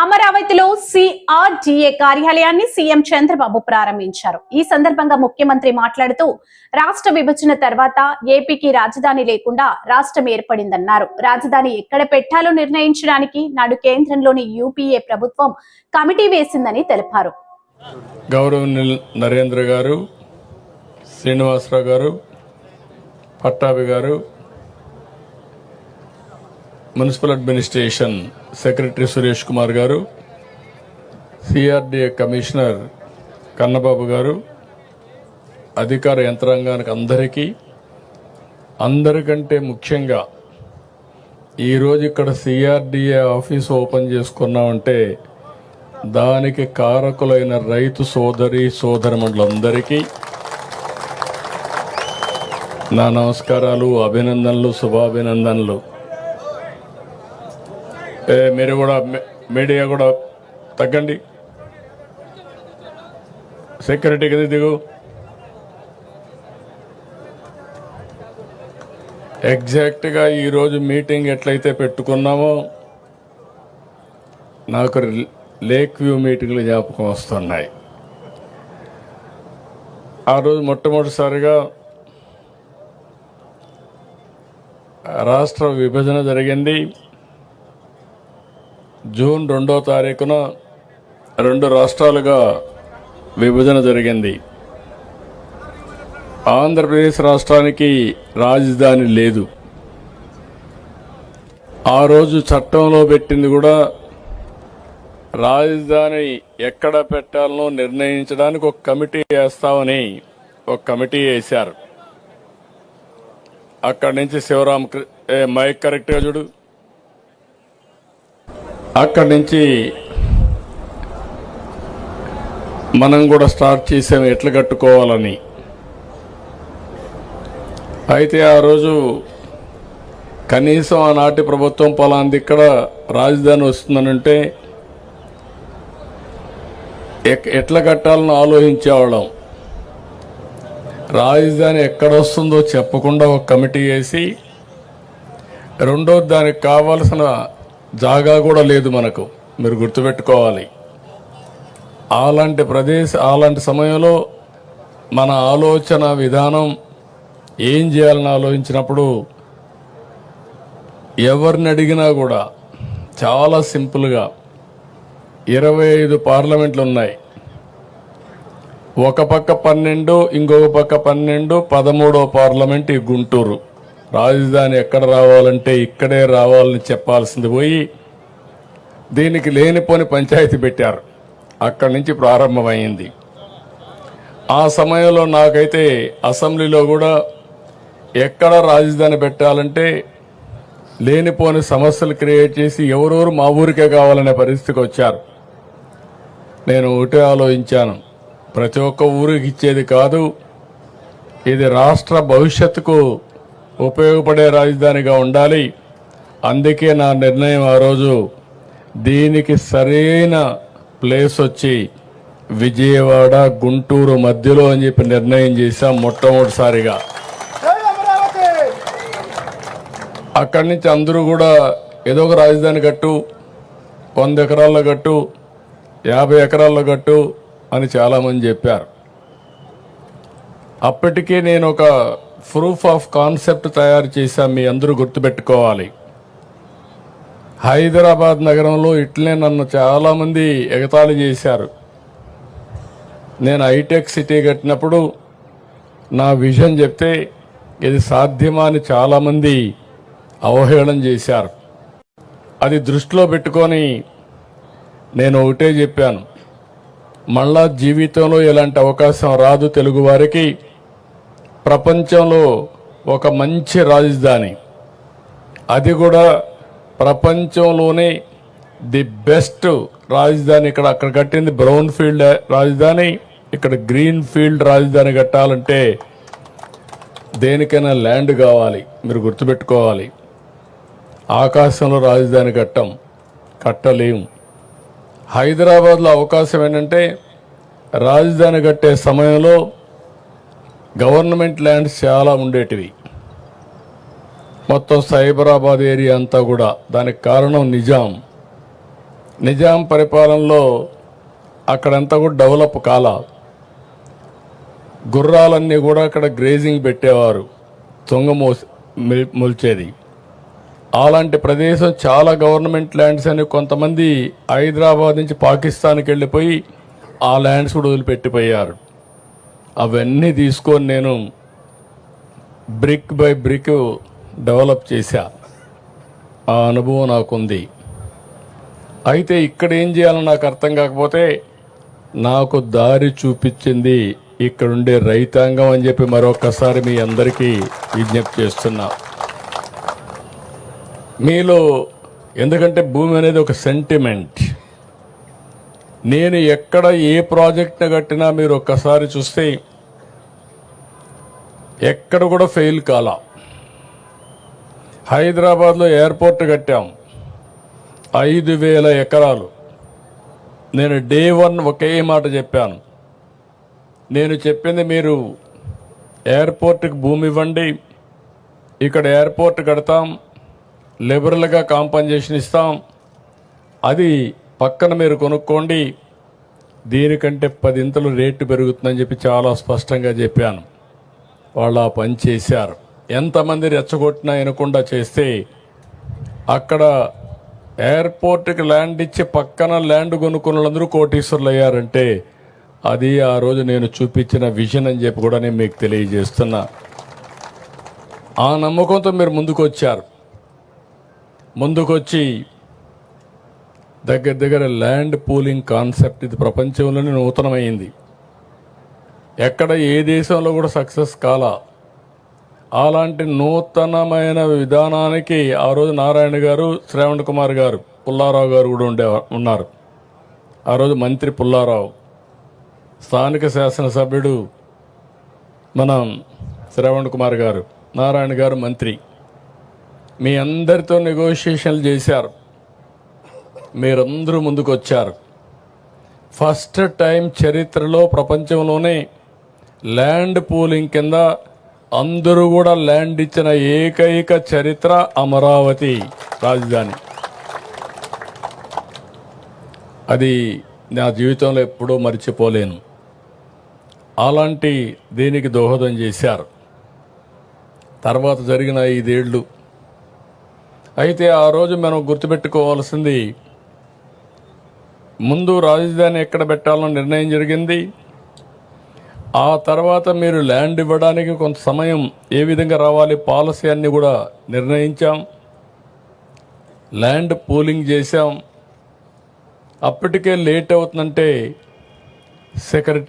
అమరావతిలో సిఆర్డీఏ కార్యాలయాన్ని సీఎం చంద్రబాబు ప్రారంభించారు. ఈ సందర్భంగా ముఖ్యమంత్రి మాట్లాడుతూ రాష్ట్ర విభజన తర్వాత ఏపీకి రాజధాని లేకుండా రాష్ట్రం ఏర్పడిందన్నారు. రాజధాని ఎక్కడ పెట్టాలో నిర్ణయించడానికి నాడు కేంద్రంలోని యూపీఏ ప్రభుత్వం కమిటీ వేసిందని తెలిపారు. నరేంద్ర గారు శ్రీనివాసరావు గారు పట్టాభి గారు municipal administration secretary Suresh Kumar గారు సిఆర్డీఏ కమిషనర్ కన్నబాబు గారు అధికార యంత్రాంగానికి అందరికీ అందరికంటే ముఖ్యంగా ఈరోజు ఇక్కడ సిఆర్డీఏ ఆఫీస్ ఓపెన్ చేసుకున్నామంటే దానికి కారకులైన రైతు సోదరి సోదరమండలందరికీ నా నమస్కారాలు అభినందనలు శుభాభినందనలు. మీరు కూడా మీడియా కూడా తగ్గండి. సెక్యూరిటీ కింద దిగు. ఎగ్జాక్ట్గా ఈరోజు మీటింగ్ ఎట్లయితే పెట్టుకున్నామో నాకు లేక్ వ్యూ మీటింగ్లు జ్ఞాపకం వస్తున్నాయి. ఆ రోజు మొట్టమొదటిసారిగా రాష్ట్ర విభజన జరిగింది. జూన్ రెండో తారీఖున రెండు రాష్ట్రాలుగా విభజన జరిగింది. ఆంధ్రప్రదేశ్ రాష్ట్రానికి రాజధాని లేదు. ఆ రోజు చట్టంలో పెట్టింది కూడా రాజధాని ఎక్కడ పెట్టాలనో నిర్ణయించడానికి ఒక కమిటీ వేస్తామని ఒక కమిటీ వేశారు. అక్కడి నుంచి శివరామ్ మైక్ కరెక్ట్గా చూడు. అక్కడి నుంచి మనం కూడా స్టార్ట్ చేసాం ఎట్లా కట్టుకోవాలని. అయితే ఆ రోజు కనీసం ఆనాటి ప్రభుత్వం పలాంది ఇక్కడ రాజధాని వస్తుందనంటే ఎక్- ఎట్లా కట్టాలని ఆలోచించేవాళ్ళం. రాజధాని ఎక్కడ వస్తుందో చెప్పకుండా ఒక కమిటీ వేసి రెండో దానికి కావాల్సిన జాగా కూడా లేదు మనకు. మీరు గుర్తుపెట్టుకోవాలి. అలాంటి ప్రదేశ అలాంటి సమయంలో మన ఆలోచన విధానం ఏం చేయాలని ఆలోచించినప్పుడు ఎవరిని అడిగినా కూడా చాలా సింపుల్గా ఇరవై ఐదు పార్లమెంట్లు ఉన్నాయి. ఒక పక్క పన్నెండు ఇంకొక పక్క పన్నెండు పదమూడో పార్లమెంట్ ఈ గుంటూరు. రాజధాని ఎక్కడ రావాలంటే ఇక్కడే రావాలని చెప్పాల్సింది పోయి దీనికి లేనిపోని పంచాయతీ పెట్టారు. అక్కడి నుంచి ప్రారంభమైంది. ఆ సమయంలో నాకైతే అసెంబ్లీలో కూడా ఎక్కడ రాజధాని పెట్టాలంటే లేనిపోని సమస్యలు క్రియేట్ చేసి ఎవరెవరు మా ఊరికే కావాలనే పరిస్థితికి వచ్చారు. నేను ఒకటే ఆలోచించాను. ప్రతి ఒక్క ఊరికి ఇచ్చేది కాదు. ఇది రాష్ట్ర భవిష్యత్తుకు ఉపయోగపడే రాజధానిగా ఉండాలి. అందుకే నా నిర్ణయం ఆ రోజు దీనికి సరైన ప్లేస్ వచ్చి విజయవాడ గుంటూరు మధ్యలో అని చెప్పి నిర్ణయం చేశాం మొట్టమొదటిసారిగా. అక్కడి నుంచి అందరూ కూడా ఏదో ఒక రాజధాని కట్టు వంద ఎకరాల్లో కట్టు యాభై ఎకరాల్లో కట్టు అని చాలామంది చెప్పారు. అప్పటికే నేను ఒక ప్రూఫ్ ఆఫ్ కాన్సెప్ట్ తయారు చేశా మీ అందరూ గుర్తుపెట్టుకోవాలి. హైదరాబాద్ నగరంలో ఇట్లే నన్ను చాలామంది ఎగతాళి చేశారు. నేను హైటెక్ సిటీ కట్టినప్పుడు నా విజన్ చెప్తే ఇది సాధ్యమా అని చాలామంది అవహేళన చేశారు. అది దృష్టిలో పెట్టుకొని నేను ఒకటే చెప్పాను. మళ్ళా జీవితంలో ఎలాంటి అవకాశం రాదు తెలుగువారికి ప్రపంచంలో ఒక మంచి రాజధాని. అది కూడా ప్రపంచంలోనే ది బెస్ట్ రాజధాని. ఇక్కడ అక్కడ కట్టింది బ్రౌన్ ఫీల్డ్ రాజధాని. ఇక్కడ గ్రీన్ ఫీల్డ్ రాజధాని కట్టాలంటే దేనికైనా ల్యాండ్ కావాలి. మీరు గుర్తుపెట్టుకోవాలి. ఆకాశంలో రాజధాని కట్టం. కట్టలేం. హైదరాబాద్లో అవకాశం ఏంటంటే రాజధాని కట్టే సమయంలో గవర్నమెంట్ ల్యాండ్స్ చాలా ఉండేటివి. మొత్తం సైబరాబాద్ ఏరియా అంతా కూడా దానికి కారణం నిజాం. నిజాం పరిపాలనలో అక్కడంతా కూడా డెవలప్ కాల. గుర్రాలన్నీ కూడా అక్కడ గ్రేజింగ్ పెట్టేవారు తొంగ మోసి మొల్చేది. అలాంటి ప్రదేశం చాలా గవర్నమెంట్ ల్యాండ్స్ అని కొంతమంది హైదరాబాద్ నుంచి పాకిస్తాన్కి వెళ్ళిపోయి ఆ ల్యాండ్స్ కూడా వదిలిపెట్టిపోయారు. అవన్నీ తీసుకొని నేను బ్రిక్ బై బ్రిక్ డెవలప్ చేశా. ఆ అనుభవం నాకుంది. అయితే ఇక్కడ ఏం చేయాలో నాకు అర్థం కాకపోతే నాకు దారి చూపించింది ఇక్కడుండే రైతాంగం అని చెప్పి మరొకసారి మీ అందరికీ విజ్ఞప్తి చేస్తున్నా. మీలో ఎందుకంటే భూమి అనేది ఒక సెంటిమెంట్ నేను ఎక్కడ ఏ ప్రాజెక్ట్ని కట్టినా మీరు ఒక్కసారి చూస్తే ఎక్కడ కూడా ఫెయిల్ కాల. హైదరాబాద్లో ఎయిర్పోర్ట్ కట్టాం. ఐదు వేల ఎకరాలు. నేను డే వన్ ఒకే మాట చెప్పాను. నేను చెప్పింది మీరు ఎయిర్పోర్ట్కి భూమి ఇవ్వండి. ఇక్కడ ఎయిర్పోర్ట్ కడతాం. లిబరల్గా కాంపన్సేషన్ ఇస్తాం. అది పక్కన మీరు కొనుక్కోండి. దీనికంటే పదింతలు రేటు పెరుగుతుందని చెప్పి చాలా స్పష్టంగా చెప్పాను. వాళ్ళు ఆ పని చేశారు. ఎంతమంది రెచ్చగొట్టినా వినకుండా చేస్తే అక్కడ ఎయిర్పోర్ట్కి ల్యాండ్ ఇచ్చి పక్కన ల్యాండ్ కొనుక్కున్న వాళ్ళందరూ కోటీశ్వర్లు అయ్యారంటే అది ఆ రోజు నేను చూపించిన విజన్ అని చెప్పి కూడా నేను మీకు తెలియజేస్తున్నా. ఆ నమ్మకంతో మీరు ముందుకొచ్చారు. ముందుకొచ్చి దగ్గర దగ్గర ల్యాండ్ పూలింగ్ కాన్సెప్ట్ ఇది ప్రపంచంలోనే నూతనమైంది. ఎక్కడ ఏ దేశంలో కూడా సక్సెస్ కాలా. అలాంటి నూతనమైన విధానానికి ఆ రోజు నారాయణ గారు శ్రావణ్ కుమార్ గారు పుల్లారావు గారు కూడా ఉండే ఉన్నారు. ఆ రోజు మంత్రి పుల్లారావు స్థానిక శాసనసభ్యుడు మన శ్రావణ్ కుమార్ గారు నారాయణ గారు మంత్రి. మీ అందరితో నెగోషియేషన్లు చేశారు. మీరందరూ ముందుకు వచ్చారు ఫస్ట్ టైం చరిత్రలో ప్రపంచంలోనే ల్యాండ్ పూలింగ్ కింద అందరూ కూడా ల్యాండ్ ఇచ్చిన ఏకైక చరిత్ర అమరావతి రాజధాని. అది నా జీవితంలో ఎప్పుడూ మర్చిపోలేను. అలాంటి దీనికి దోహదం చేశారు. తర్వాత జరిగిన ఐదేళ్ళు అయితే ఆ రోజు మనం గుర్తుపెట్టుకోవాల్సింది ముందు రాజధాని ఎక్కడ పెట్టాలో నిర్ణయం జరిగింది. ఆ తర్వాత మీరు ల్యాండ్ ఇవ్వడానికి కొంత సమయం ఏ విధంగా రావాలి పాలసీ అన్నీ కూడా నిర్ణయించాం. ల్యాండ్ పూలింగ్ చేశాం. అప్పటికే లేట్ అవుతుందంటే సెక్రటరీ